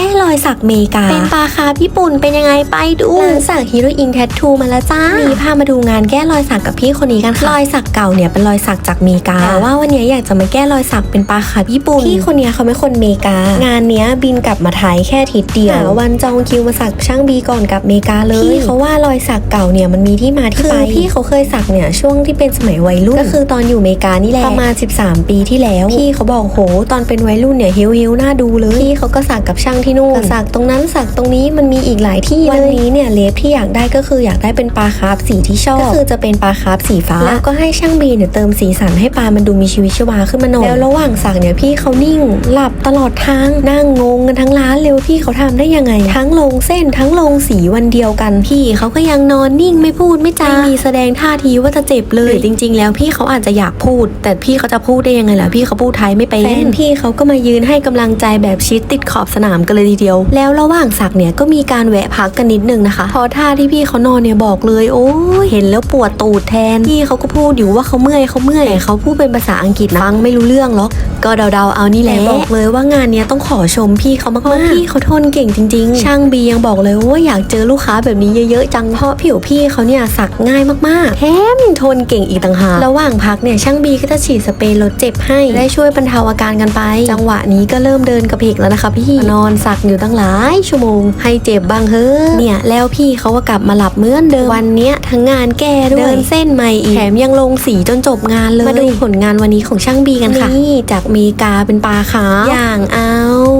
ก้รอยสักเมกา เป็นปลาคาร์ฟญี่ปุ่นเป็นยังไงไปดูร้านสักฮิโรอิงแทททูมาแล้วจ้ามีพามาดูงานแก้รอยสักกับพี่คนนี้กันค่ะรอยสักเก่าเนี่ยเป็นรอยสักจากเมกาแต่ว่าวันนี้อยากจะมาแก้รอยสักเป็นปลาคาร์ฟญี่ปุ่นพี่คนนี้เขาไม่คนเมกา งานเนี้ยบินกลับมาไทยแค่อาทิตย์เดียวหาวันจองคิวมาสักช่างบีก่อนกลับเมกาเลยพี่เขาว่ารอยสักเก่าเนี่ยมันมีที่มาที่ไปพี่เขาเคยสักเนี่ยช่วงที่เป็นสมัยวัยรุ่นก็คือตอนอยู่เมกานี่แหละประมาณ 13 ปีที่แล้วพี่เขาบอกโห ตอนเป็นวัยรุ่นเนี่ยเฮลเฮลน่าดูเลยพี่เขาก็สักกับช่างที่นู่นแต่สักตรงนั้นสักตรงนี้มันมีอีกหลายที่เลยวันนี้เนี่ยเล็บที่อยากได้ก็คืออยากได้เป็นปลาคาร์ฟสีที่ชอบ ก็คือจะเป็นปลาคาร์ฟสีฟ้า แล้วก็ให้ช่างบีเนี่ยเติมสีสันให้ปลามันดูมีชีวิตชีวาขึ้นมาหน่อยแล้วระหว่างสักเนี่ยพี่เขานิ่ง หลับตลอดทางนั่งงงกันทั้งร้านเลยว่าพี่เขาทำได้ยังไง ทั้งลงเส้นทั้งลงสีวันเดียวกันพี่เขาก็ยังนอนนิ่งไม่พูดไม่จาไม่มีแสดงท่าทีว่าจะเจ็บเลยหรือจริง ๆ แล้วพี่เขาอาจจะอยากพูด แต่พี่เขาจะพูดได้ยังไงล่ะพี่เขาพูดไทยไม่เป็นแฟนพี่เขาก็มายืนให้กำลังใจแบบชิดติดขอบสนามกันเลยทีเดียว แล้วระหว่างสักเนี่ยก็มีการแวะพักกันนิดนึงนะคะเพราะท่าที่พี่เขานอนเนี่ยบอกเลย โอ้ยเห็นแล้วปวดตูดแทนพี่เขาก็พูดอยู่ว่าเขาเมื่อยเขาเมื่อยแต่เขาพูดเป็นภาษาอังกฤษนะฟังไม่รู้เรื่องหรอกก็เดาๆเอานี่แหละบอกเลยว่างานเนี้ยต้องขอชมพี่เขามากๆพี่เขาทนเก่งจริง ๆ ช่างบียังบอกเลยว่าอยากเจอลูกค้าแบบนี้เยอะๆจังเพราะผิวพี่เขาเนี่ยสักง่ายมากๆแถมยังทนเก่งอีกต่างหากระหว่างพักเนี่ยช่างบีก็จะฉีดสเปรย์ลดเจ็บให้ได้ช่วยบรรเทาอาการกันไป จังหวะนี้ก็เริ่มเดินกระเพกแล้วนะคะ พี่นอนสักอยู่ตั้งหลายชั่วโมง ให้เจ็บบ้างเฮ้อะเนี่ยแล้วพี่เขาก็กลับมาหลับเหมือนเดิมวันเนี้ยทั้งงานแก้ด้วยเดินเส้นใหม่อีกแถมยังลงสีจนจบงานเลยมาดูผลงานวันนี้ของช่างบีกันค่ะนี่จากอเมริกาเป็นปลาขาวอย่างเอา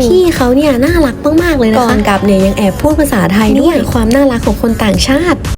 พี่เขาเนี่ยน่ารักมากๆเลยนะคะก่อนกลับเนี่ยยังแอบพูดภาษาไทยด้วยความน่ารักของคนต่างชาติ